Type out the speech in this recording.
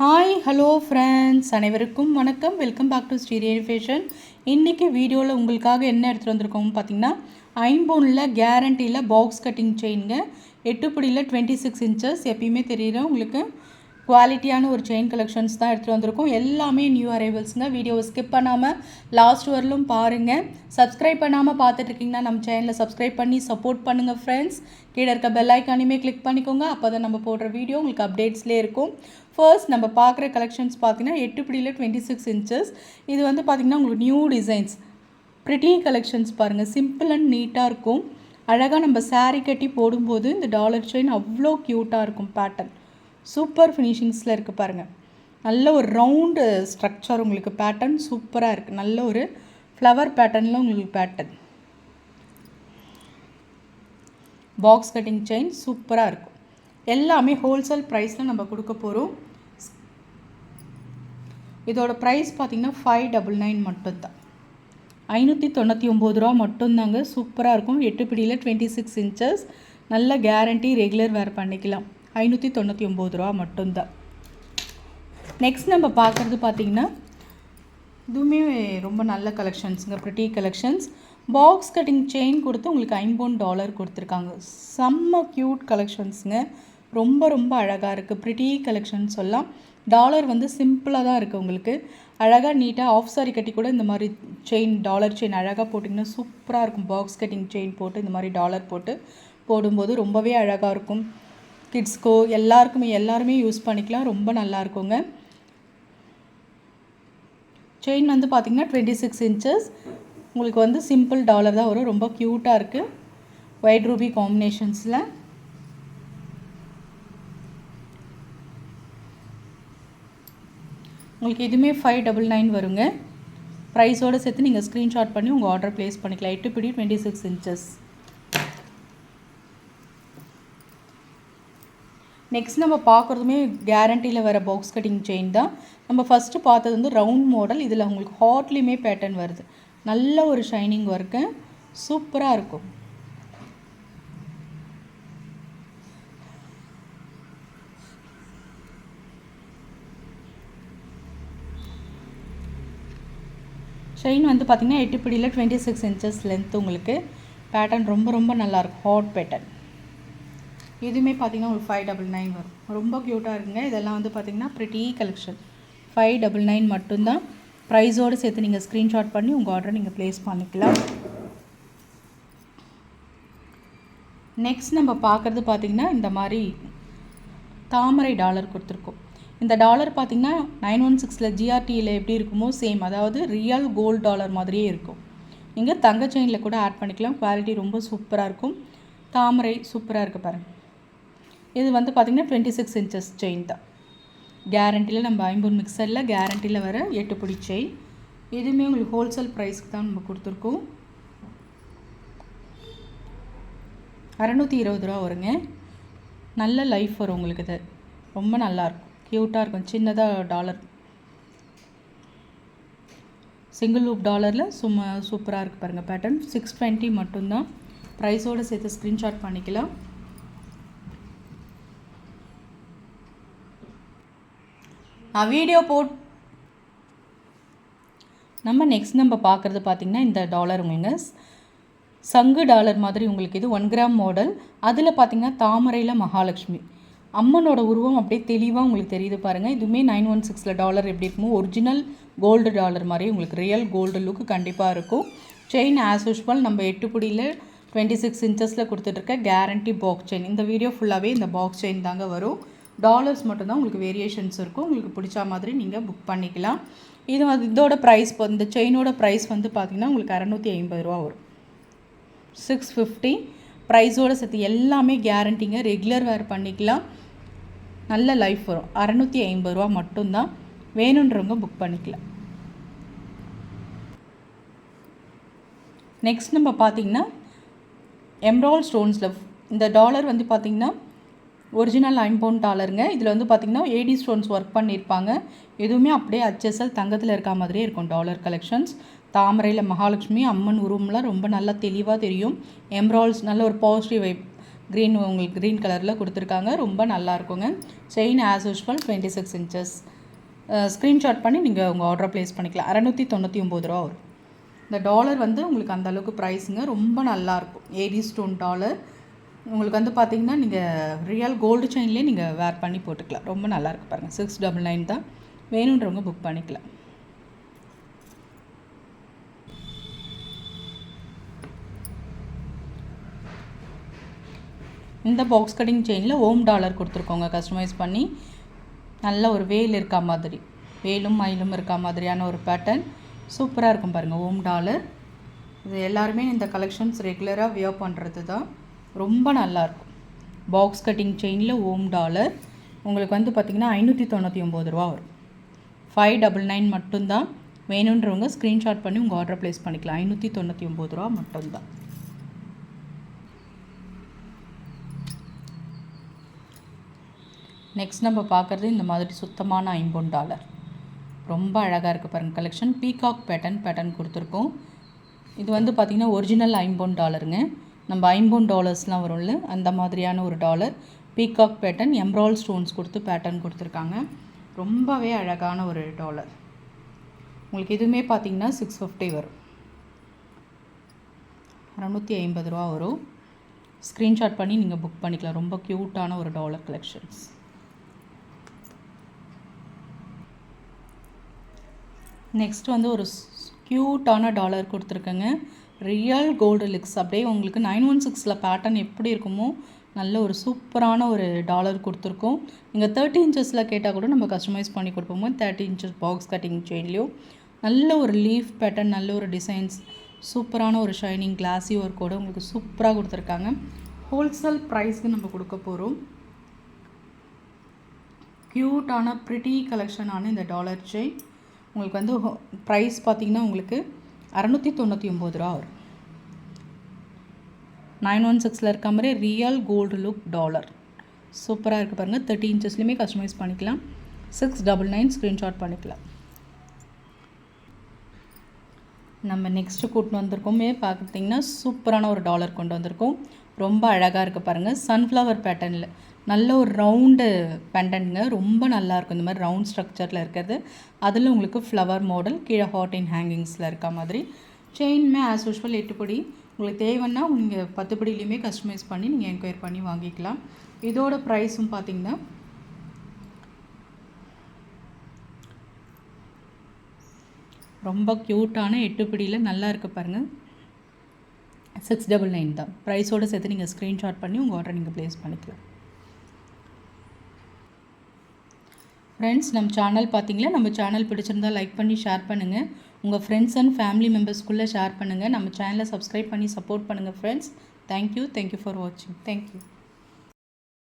Hi hello friends அனைவருக்கும் வணக்கம். Welcome back to Sri fashion இன்றைக்கி வீடியோவில் உங்களுக்காக என்ன எடுத்துகிட்டு வந்திருக்கோம் பார்த்தீங்கன்னா ஐம்போனில் கேரண்டியில் பாக்ஸ் கட்டிங் செயினுங்க எட்டுப்படியில் டுவெண்ட்டி சிக்ஸ் இன்ச்சஸ் எப்பயுமே தெரியுற உங்களுக்கு குவாலிட்டியான ஒரு செயின் கலெக்ஷன்ஸ் தான் எடுத்துகிட்டு வந்திருக்கோம். எல்லாமே நியூ அரைவல்ஸுங்க வீடியோவை ஸ்கிப் பண்ணாமல் லாஸ்ட் வரலும் பாருங்கள் சப்ஸ்கிரைப் பண்ணாமல் பார்த்துட்ருக்கீங்கன்னா நம்ம சேனலில் சப்ஸ்கிரைப் பண்ணி சப்போர்ட் பண்ணுங்கள் ஃப்ரெண்ட்ஸ் கீழே இருக்க பெல் ஐக்கானையுமே கிளிக் பண்ணிக்கோங்க. அப்போ தான் நம்ம போடுற வீடியோ உங்களுக்கு அப்டேட்ஸ்லேயே இருக்கும். ஃபர்ஸ்ட் நம்ம பார்க்குற கலெக்ஷன்ஸ் பார்த்தீங்கன்னா எட்டு பிடியில் டுவெண்ட்டி சிக்ஸ் இன்ச்சஸ் இது வந்து பார்த்திங்கன்னா உங்களுக்கு நியூ டிசைன்ஸ் ப்ரிட்டி கலெக்ஷன்ஸ் பாருங்கள் சிம்பிள் அண்ட் நீட்டாக இருக்கும். அழகாக நம்ம சாரீ கட்டி போடும்போது இந்த டாலர் செயின் அவ்வளோ க்யூட்டாக இருக்கும் பேட்டர்ன் சூப்பர் ஃபினிஷிங்ஸில் இருக்குது பாருங்கள் நல்ல ஒரு ரவுண்டு ஸ்ட்ரக்சர் உங்களுக்கு பேட்டர்ன் சூப்பராக இருக்குது நல்ல ஒரு ஃப்ளவர் பேட்டர்னில் உங்களுக்கு பேட்டர்ன் பாக்ஸ் கட்டிங் செயின் சூப்பராக இருக்கும். எல்லாமே ஹோல்சேல் ப்ரைஸில் நம்ம கொடுக்க போகிறோம் இதோட ப்ரைஸ் பார்த்திங்கன்னா ஃபைவ் டபுள் நைன் மட்டும்தான். ஐநூற்றி தொண்ணூற்றி ஒம்பது ரூபா மட்டும்தாங்க சூப்பராக இருக்கும். எட்டு பிடியில் டுவெண்ட்டி சிக்ஸ் இன்ச்சஸ் நல்ல கேரண்டி ரெகுலர் வேர் பண்ணிக்கலாம். ஐநூற்றி தொண்ணூற்றி ஒம்பது ரூபா மட்டும்தான். நெக்ஸ்ட் நம்ம பார்க்குறது பார்த்திங்கன்னா இதுவுமே ரொம்ப நல்ல கலெக்ஷன்ஸுங்க pretty collections box cutting chain கொடுத்து உங்களுக்கு ஐம்பொன் டாலர் கொடுத்துருக்காங்க. செம்ம க்யூட் கலெக்ஷன்ஸுங்க ரொம்ப ரொம்ப அழகாக இருக்குது ப்ரிட்டி கலெக்ஷன் சொல்லலாம். டாலர் வந்து சிம்பிளாக தான் இருக்குது உங்களுக்கு. அழகாக நீட்டாக ஆஃப் சாரி கட்டி கூட இந்த மாதிரி செயின் டாலர் செயின் அழகாக போட்டிங்கன்னா சூப்பராக இருக்கும். பாக்ஸ் கட்டிங் செயின் போட்டு இந்த மாதிரி டாலர் போட்டு போடும்போது ரொம்பவே அழகாக இருக்கும். கிட்ஸ்க்கோ எல்லாருக்குமே எல்லாருமே யூஸ் பண்ணிக்கலாம். ரொம்ப நல்லா இருக்குங்க. செயின் வந்து பார்த்திங்கன்னா டுவெண்ட்டி சிக்ஸ் இன்ச்சஸ் உங்களுக்கு வந்து சிம்பிள் டாலர் தான் வரும். ரொம்ப க்யூட்டாக இருக்குது ஒயிட் ரூபி காம்பினேஷன்ஸில் உங்களுக்கு இதுவுமே ஃபைவ் டபுள் நைன் வருங்க. ப்ரைஸோடு சேர்த்து நீங்கள் ஸ்க்ரீன்ஷாட் பண்ணி உங்கள் ஆர்டர் ப்ளேஸ் பண்ணிக்கலாம். எட்டு பிடி டுவெண்ட்டி சிக்ஸ் இன்ச்சஸ் நெக்ஸ்ட் நம்ம பார்க்குறதுமே கேரண்டியில் வர பாக்ஸ் கட்டிங் செயின் தான். நம்ம ஃபஸ்ட்டு பார்த்தது வந்து ரவுண்ட் மாடல் இதில் உங்களுக்கு ஹாட்லேயுமே பேட்டர்ன் வருது. நல்ல ஒரு ஷைனிங் ஒர்க்கு சூப்பராக இருக்கும். செயின் வந்து பார்த்திங்கன்னா எட்டு பிடியில் டுவெண்ட்டி சிக்ஸ் இன்ச்சஸ் லென்த் உங்களுக்கு. பேட்டர்ன் ரொம்ப ரொம்ப நல்லாயிருக்கும் ஹாட் பேட்டர்ன் இதுவுமே பார்த்திங்கன்னா ஒரு ஃபைவ் டபுள் நைன் வரும். ரொம்ப க்யூட்டாக இருக்குங்க. இதெல்லாம் வந்து பார்த்திங்கன்னா pretty collection five double nine மட்டும்தான். ப்ரைஸோடு சேர்த்து நீங்கள் ஸ்க்ரீன்ஷாட் பண்ணி உங்கள் ஆர்டரை நீங்கள் ப்ளேஸ் பண்ணிக்கலாம். நெக்ஸ்ட் நம்ம பார்க்குறது பார்த்திங்கன்னா இந்த மாதிரி தாமரை டாலர் கொடுத்துருக்கோம். இந்த டாலர் பார்த்திங்கன்னா நைன் ஒன் சிக்ஸில் ஜிஆர்டியில் எப்படி இருக்குமோ சேம். அதாவது ரியல் கோல்டு டாலர் மாதிரியே இருக்கும். நீங்கள் தங்க செயினில் கூட ஆட் பண்ணிக்கலாம். குவாலிட்டி ரொம்ப சூப்பராக இருக்கும். தாமரை சூப்பராக இருக்குது பாருங்கள் இது வந்து பார்த்திங்கன்னா டுவெண்ட்டி சிக்ஸ் இன்ச்சஸ் செயின் தான். கேரண்டியில் நம்ம ஐம்பது மிக்சரில் கேரண்டியில் வர எட்டு பிடி செயின் இதுவுமே உங்களுக்கு ஹோல்சேல் ப்ரைஸ்க்கு தான் நம்ம கொடுத்துருக்கோம். அறநூற்றி இருபது ரூபா வருங்க. நல்ல லைஃப் வரும் உங்களுக்கு இது. ரொம்ப நல்லாயிருக்கும் க்யூட்டாக இருக்கும். சின்னதாக டாலர் சிங்கிள் லூப் டாலரில் சும்மா சூப்பராக இருக்குது பாருங்கள் பேட்டர்ன் சிக்ஸ் டுவெண்ட்டி மட்டும்தான். ப்ரைஸோடு சேர்த்து ஸ்க்ரீன்ஷாட் பண்ணிக்கலாம். நான் வீடியோ போட் நம்ம நெக்ஸ்ட் நம்ம பார்க்குறது பார்த்திங்கன்னா இந்த டாலர் உங்களுக்கு சங்கு டாலர் மாதிரி உங்களுக்கு இது ஒன் கிராம் மாடல் அதில் பார்த்திங்கன்னா தாமரையில் மகாலட்சுமி. அம்மனோட உருவம் அப்படியே தெளிவாக உங்களுக்கு தெரியுது பாருங்கள் இதுவுமே நைன் ஒன் சிக்ஸில் டாலர் எப்படி இருக்குமோ ஒரிஜினல் கோல்டு டாலர் மாதிரி உங்களுக்கு ரியல் கோல்டு லுக்கு கண்டிப்பாக இருக்கும். செயின் ஆஸ் யூஷுவல் நம்ம எட்டு புடியில் டுவெண்ட்டி சிக்ஸ் இன்ச்சஸில் கொடுத்துட்ருக்க கேரண்டி பாக்ஸ் செயின் இந்த வீடியோ ஃபுல்லாகவே இந்த பாக்ஸ் செயின் தாங்க வரும். டாலர்ஸ் மட்டும்தான் உங்களுக்கு வேரியேஷன்ஸ் இருக்கும். உங்களுக்கு பிடிச்ச மாதிரி நீங்கள் புக் பண்ணிக்கலாம். இது வந்து இதோட ப்ரைஸ் இந்த செயினோட ப்ரைஸ் வந்து பார்த்திங்கன்னா உங்களுக்கு அறநூற்றி ஐம்பது ரூபா வரும். சிக்ஸ் ஃபிஃப்டி ப்ரைஸோடு சேர்த்து எல்லாமே கேரண்டிங்க ரெகுலர் வேர் பண்ணிக்கலாம். நல்ல லைஃப் வரும். அறநூற்றி ஐம்பது ரூபா மட்டும்தான் வேணுன்றவங்க புக் பண்ணிக்கலாம். நெக்ஸ்ட் நம்ம பார்த்திங்கன்னா எம்ரால் ஸ்டோன்ஸில் இந்த டாலர் வந்து பார்த்திங்கன்னா ஒரிஜினல் ஐம்பவுண்ட் டாலருங்க இதில் வந்து பார்த்திங்கன்னா ஏடி ஸ்டோன்ஸ் ஒர்க் பண்ணியிருப்பாங்க. எதுவுமே அப்படியே அச்எஸ்எல் தங்கத்தில் இருக்க மாதிரியே இருக்கும் டாலர் கலெக்ஷன்ஸ் தாமரையில் மகாலட்சுமி அம்மன் உருவம்லாம் ரொம்ப நல்லா தெளிவாக தெரியும். எம்ராய்ட்ஸ் நல்ல ஒரு பாசிட்டிவ் வைப் க்ரீன் உங்களுக்கு க்ரீன் கலரில் கொடுத்துருக்காங்க. ரொம்ப நல்லா இருக்குங்க. Chain as usual twenty six inches screenshot பண்ணி நீங்கள் உங்கள் ஆர்டரை ப்ளேஸ் பண்ணிக்கலாம். அறநூற்றி தொண்ணூற்றி ஒம்பது ரூபா வரும். இந்த டாலர் வந்து உங்களுக்கு அந்த அளவுக்கு ப்ரைஸுங்க ரொம்ப நல்லாயிருக்கும் ஏடி ஸ்டோன் டாலர் உங்களுக்கு வந்து பார்த்தீங்கன்னா நீங்கள் ரியல் கோல்டு செயின்லேயே நீங்கள் வேர் பண்ணி போட்டுக்கலாம். ரொம்ப நல்லாயிருக்கு பாருங்கள் சிக்ஸ் டபுள் நைன் தான். வேணுன்றவங்க புக் பண்ணிக்கலாம். இந்த பாக்ஸ் கட்டிங் செயினில் ஓம் டாலர் கொடுத்துருக்கோங்க கஸ்டமைஸ் பண்ணி. நல்ல ஒரு வேல் இருக்கா மாதிரி. வேலும் மயிலும் இருக்கா மாதிரியான ஒரு பேட்டர்ன் சூப்பராக இருக்கும் பாருங்கள் ஓம் டாலர். இது எல்லாருமே இந்த கலெக்ஷன்ஸ் ரெகுலராக வியர் பண்ணுறது தான் ரொம்ப நல்லாயிருக்கும் பாக்ஸ் கட்டிங் செயினில் ஓம் டாலர். உங்களுக்கு வந்து பார்த்திங்கன்னா ஐநூற்றி தொண்ணூற்றி ஒம்பது ரூபா வரும். ஃபைவ் டபுள் நைன் மட்டும்தான். வேணுன்றவங்க ஸ்க்ரீன்ஷாட் பண்ணி உங்கள் ஆர்டர் ப்ளேஸ் பண்ணிக்கலாம். ஐநூற்றி தொண்ணூற்றி ஒம்பது ரூபா மட்டும்தான். நெக்ஸ்ட் நம்ம பார்க்குறது இந்த மாதிரி சுத்தமான ஐம்பொன் டாலர். ரொம்ப அழகாக இருக்குது பாருங்கள் கலெக்ஷன் பீகாக் பேட்டர்ன் பேட்டர்ன் கொடுத்துருக்கோம். இது வந்து பார்த்திங்கன்னா ஒரிஜினல் ஐம்பொன் டாலருங்க. நம்ம ஐம்பொன் டாலர்ஸ்லாம் வரும்ல அந்த மாதிரியான ஒரு dollar. Peacock pattern emerald stones கொடுத்து பேட்டர்ன் கொடுத்துருக்காங்க. ரொம்பவே அழகான ஒரு டாலர். உங்களுக்கு இதுவுமே பார்த்தீங்கன்னா சிக்ஸ் ஃபிஃப்டி வரும். அறநூற்றி ஐம்பது ரூபா வரும். ஸ்க்ரீன்ஷாட் பண்ணி நீங்கள் புக் பண்ணிக்கலாம். ரொம்ப க்யூட்டான ஒரு டாலர் கலெக்ஷன்ஸ் நெக்ஸ்ட் வந்து ஒரு க்யூட்டான டாலர் கொடுத்துருக்கேங்க. ரியல் கோல்டு லிக்ஸ் அப்படியே உங்களுக்கு நைன் ஒன் சிக்ஸில் பேட்டர்ன் எப்படி இருக்குமோ நல்ல ஒரு சூப்பரான ஒரு டாலர் கொடுத்துருக்கோம். நீங்கள் தேர்ட்டி இன்ச்சஸில் கேட்டால் கூட நம்ம கஸ்டமைஸ் பண்ணி கொடுப்போமோ. தேர்ட்டி இன்ச்சஸ் பாக்ஸ் கட்டிங் செயின்லேயும் நல்ல ஒரு லீஃப் பேட்டர்ன் நல்ல ஒரு டிசைன்ஸ் சூப்பரான ஒரு ஷைனிங் கிளாஸி ஒர்க்கோடு உங்களுக்கு சூப்பராக கொடுத்துருக்காங்க. ஹோல்சேல் ப்ரைஸ்க்கு நம்ம கொடுக்க போகிறோம் க்யூட்டான ப்ரிட்டி கலெக்ஷனான இந்த டாலர் செயின் உங்களுக்கு வந்து ப்ரைஸ் பார்த்திங்கன்னா உங்களுக்கு அறநூற்றி தொண்ணூற்றி ஒம்பது ரூபா வரும். நைன் ஒன் சிக்ஸில் இருக்க மாதிரி ரியல் கோல்டு லுக் டாலர் சூப்பராக இருக்குது பாருங்கள் தேர்ட்டி இன்ச்சஸ்லேயுமே கஸ்டமைஸ் பண்ணிக்கலாம். சிக்ஸ் டபுள் நைன் ஸ்க்ரீன்ஷாட் பண்ணிக்கலாம். நம்ம நெக்ஸ்ட்டு கூட்டின்னு வந்திருக்கோமே பார்த்திங்கன்னா சூப்பரான ஒரு டாலர் கொண்டு வந்திருக்கோம். ரொம்ப அழகாக இருக்குது பாருங்கள் சன்ஃப்ளவர் பேட்டர்னில் நல்ல ஒரு ரவுண்டு பெண்டன்ட்ங்க ரொம்ப நல்லாயிருக்கும் இந்த மாதிரி ரவுண்ட் ஸ்ட்ரக்சரில் இருக்கிறது. அதில் உங்களுக்கு ஃப்ளவர் மாடல் கீழே ஹாட் இன் ஹேங்கிங்ஸில் இருக்க மாதிரி. செயின்மே ஆஸ் யூஷுவல் எட்டுப்படி. உங்களுக்கு தேவைன்னா நீங்கள் பத்துப்படியிலையுமே கஸ்டமைஸ் பண்ணி நீங்கள் என்கொயர் பண்ணி வாங்கிக்கலாம். இதோட ப்ரைஸும் பார்த்தீங்கன்னா ரொம்ப க்யூட்டான எட்டுப்படியில் நல்லா இருக்குது பாருங்கள் சிக்ஸ் டபுள் நைன் தான். ப்ரைஸோடு சேர்த்து நீங்கள் ஸ்க்ரீன்ஷாட் பண்ணி உங்கள் ஆர்டர் நீங்கள் ப்ளேஸ் பண்ணிக்கலாம். ஃப்ரெண்ட்ஸ் நம்ம சேனல் பார்த்தீங்களா நம்ம சேனல் பிடிச்சிருந்தா லைக் பண்ணி ஷேர் பண்ணுங்கள் உங்கள் ஃப்ரெண்ட்ஸ் அண்ட் ஃபேமிலி மெம்பர்ஸ்க்குள்ளே ஷேர் பண்ணுங்கள் நம்ம சேனலை சப்ஸ்கிரைப் பண்ணி சப்போர்ட் பண்ணுங்கள் friends thank you thank you for வாட்சிங் தேங்க்யூ